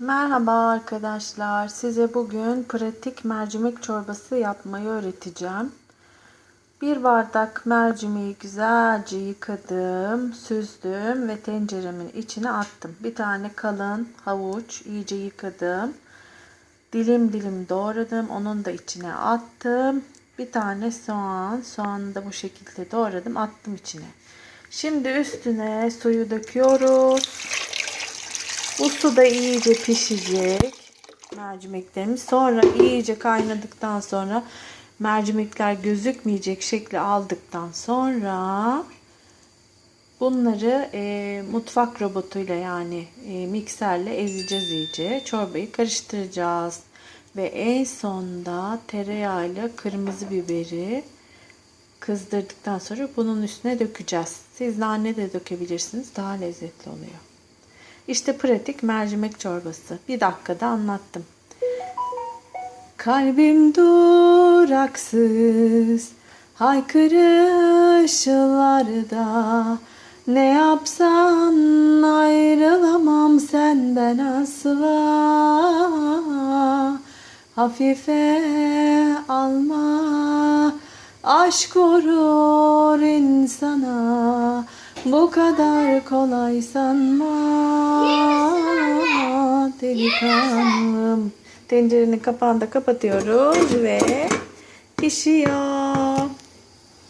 Merhaba arkadaşlar. Size bugün pratik mercimek çorbası yapmayı öğreteceğim. Bir bardak mercimeği güzelce yıkadım, süzdüm ve tenceremin içine attım. Bir tane kalın havuç iyice yıkadım. Dilim dilim doğradım. Onun da içine attım. Bir tane soğan. Soğanı da bu şekilde doğradım. Attım içine. Şimdi üstüne suyu döküyoruz. Bu su da iyice pişecek. Mercimeklerimiz. Sonra iyice kaynadıktan sonra mercimekler gözükmeyecek şekli aldıktan sonra bunları e, mutfak robotuyla yani e, mikserle ezeceğiz iyice. Çorbayı karıştıracağız. Ve en sonda tereyağıyla kırmızı biberi kızdırdıktan sonra bunun üstüne dökeceğiz. Siz nane de dökebilirsiniz. Daha lezzetli oluyor. İşte pratik mercimek çorbası. Bir dakikada anlattım. Kalbim duraksız haykırışlarda ne yapsan ayrılamam senden asla hafife alma aşk vurur insana bu kadar kolay sanma delikanlım. Tencerenin kapağını da kapatıyoruz ve pişiyor.